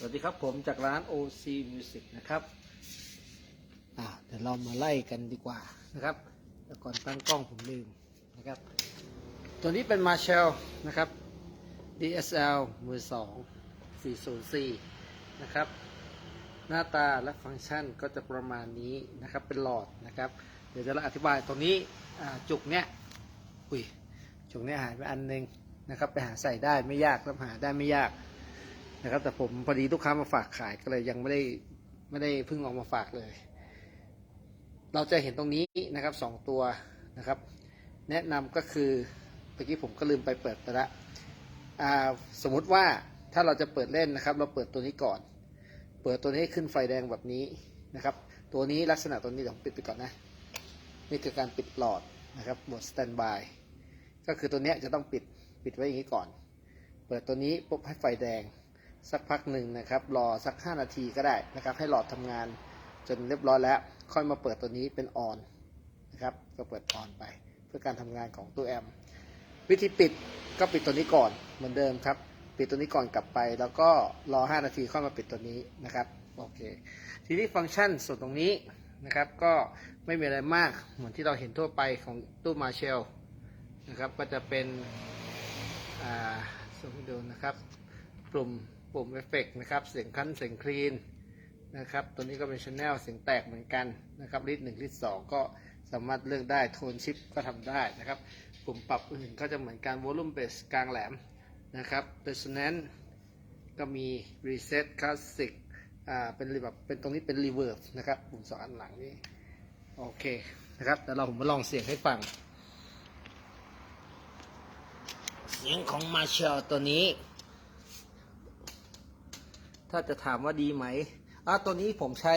สวัสดีครับผมจากร้าน OC Music นะครับอ่าเดี๋ยวเรามาไล่กันดีกว่านะครับแต่ก่อนตั้งกล้องผมลืมนะครับ ตัวนี้เป็น Marshall นะครับ DSL มือ2 404 นะครับ หน้าตาและฟังก์ชันก็จะประมาณนี้นะครับ เป็นหลอดนะครับ เดี๋ยวจะอธิบายตรงนี้จุกเนี้ยอุ้ยจุกเนี้ยหายไปอันหนึงนะครับ ไปหาใส่ได้ไม่ยากรับหาได้ไม่ยาก นะครับ แต่ผมพอดีลูกค้ามาฝากขายก็เลยยังไม่ได้ไม่ได้เพิ่งเอามาฝากเลย เราจะเห็นตรงนี้นะครับสองตัวนะครับ แนะนำก็คือเมื่อกี้ผมก็ลืมไปเปิดไปละอ่าสมมุติว่าถ้าเราจะเปิดเล่นนะครับ เราเปิดตัวนี้ก่อน เปิดตัวนี้ให้ขึ้นไฟแดงแบบนี้นะครับ ตัวนี้ลักษณะตัวนี้เดี๋ยวผมปิดไปก่อนนะนี่คือการปิดหลอดนะครับโหมดสแตนบายก็คือตัวเนี้ยจะต้องปิดปิดไว้อย่างนี้ก่อน เปิดตัวนี้ปุ๊บให้ไฟแดง สักพักหนึ่งนะครับ รอสัก 5 นาทีก็ได้นะครับ ให้หลอดทำงานจนเรียบร้อยแล้ว ค่อยมาเปิดตัวนี้เป็นออนนะครับ ก็เปิดออนไป เพื่อการทำงานของตัวแอมป์วิธีปิดก็ปิดตัวนี้ก่อนเหมือนเดิมครับ ปิดตัวนี้ก่อนกลับไป แล้วก็รอ 5 นาทีค่อยมาปิดตัวนี้นะครับ โอเค ทีนี้ฟังก์ชันส่วนตรงนี้นะครับ ก็ไม่มีอะไรมากเหมือนที่เราเห็นทั่วไปของตู้มาเชลนะครับ ก็จะเป็นอ่าสมมติดูนะครับปุ่ม ปุ่มเอฟเฟกนะครับ เสียงคั้นเสียงคลีนนะครับ ตัวนี้ก็เป็นชแนลเสียงแตกเหมือนกันนะครับลิดหนึ่งลิดสองก็สามารถเลือกได้โทนชิปก็ทำได้นะครับ ปุ่มปรับอื่นก็จะเหมือนกันวอลลุ่มเบสกลางแหลมนะครับ resonance ก็มี reset classic อ่าเป็นแบบเป็นตรงนี้เป็น reverb นะครับปุ่มสองอันหลังนี้โอเคนะครับแต่เราผมมาลองเสียงให้ฟัง เสียงของ Marshall ตัวนี้ ถ้าจะถามว่าดีไหมอะตัวนี้ผมใช้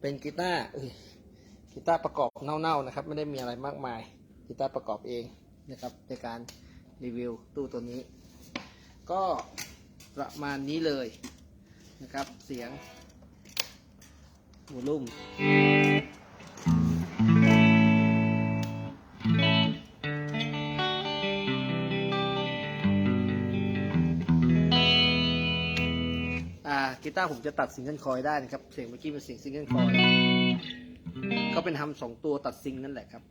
เป็นกีตาร์กีตาร์ประกอบเน่าๆนะครับ ไม่ได้มีอะไรมากมายกีตาร์ประกอบเองนะครับในการรีวิวตู้ตัวนี้ ก็ประมาณนี้เลยนะครับเสียงวอลลุ่ม กีตาร์ผมจะตัดซิงเกิลคอยได้นะครับ เสียงเมื่อกี้เป็นเสียงซิงเกิลคอยก็เป็นทำสองตัวตัดซิงนั่นแหละครับ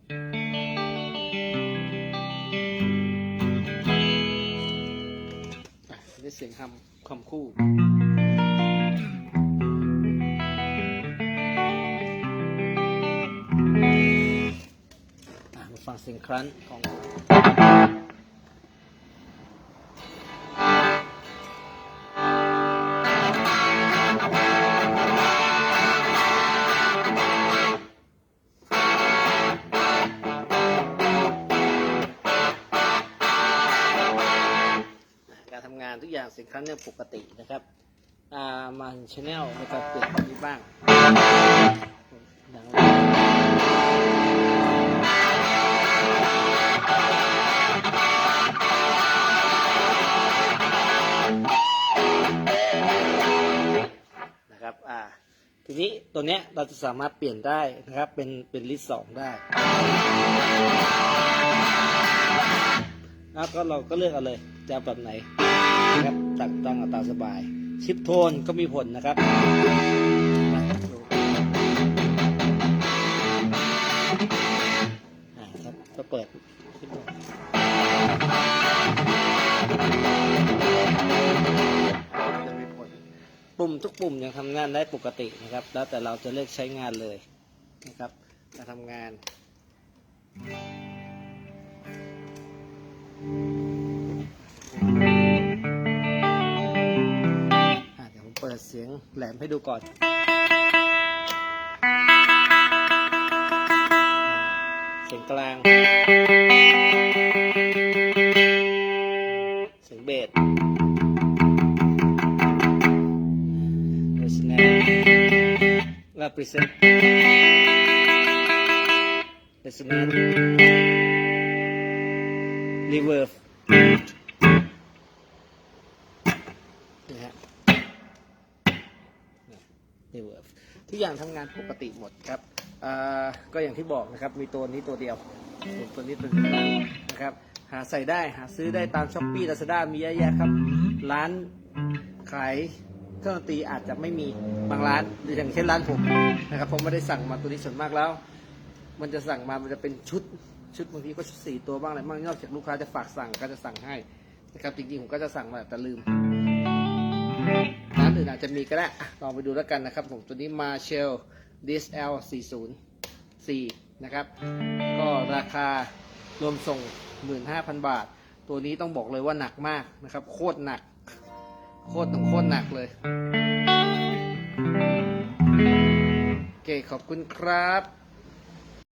อะนี่เสียงคำคำคู่อะมาฟังเสียงครั้นของ ทุกอย่างเสียงครั้งเนี่ยปกตินะครับอ่ามาชแนลในการเปลี่ยนแบบนี้บ้างนะครับอ่าทีนี้ตัวเนี้ยเราจะสามารถเปลี่ยนได้นะครับเป็นเป็นลิสสองได้แล้วก็เราก็เลือกเอาเลย จะแบบไหนนะครับตั้งตั้งอาตามสบาย ชิปโทนก็มีผลนะครับครับก็เปิดชิปโทนจะมีผลปุ่มทุกปุ่มยังทำงานได้ปกตินะครับ แล้วแต่เราจะเลือกใช้งานเลยนะครับการทำงานอะ มให้ดูก่อน เสียงกลาง เสียงเบสเรสแนนและพรีเซนต์เรสแนนรีเวิร์บนะฮะ นี่เวิร์ทุกอย่างทำงานปกติหมดครับก็อย่างที่บอกนะครับมีตัวนี้ตัวเดียวตัวนี้ตัวเดียวนะครับหาใส่ได้หาซื้อได้ตามช้อปปี้ลาซาด้ามีเยอะแยะครับ ร้านขายเครื่องดนตรีอาจจะไม่มีบางร้านหรืออย่างเช่นร้านผมนะครับผมไม่ได้สั่งมาตัวนี้ส่วนมากแล้ว มันจะสั่งมามันจะเป็นชุดชุดบางทีก็ชุดสี่ตัวบ้างอะไรบ้างนอกจากลูกค้าจะฝากสั่งก็จะสั่งให้นะครับจริงๆผมก็จะสั่งมาแต่ลืม อื่นอาจจะมีก็ได้ลองไปดูแล้วกันนะครับผมตัวนี้ Marshall DSL 404นะครับ ก็ราคารวมส่ง 15,000 บาท ตัวนี้ต้องบอกเลยว่าหนักมากนะครับ โคตรหนัก โคตรต้องโคตรหนักเลย โอเค ขอบคุณครับ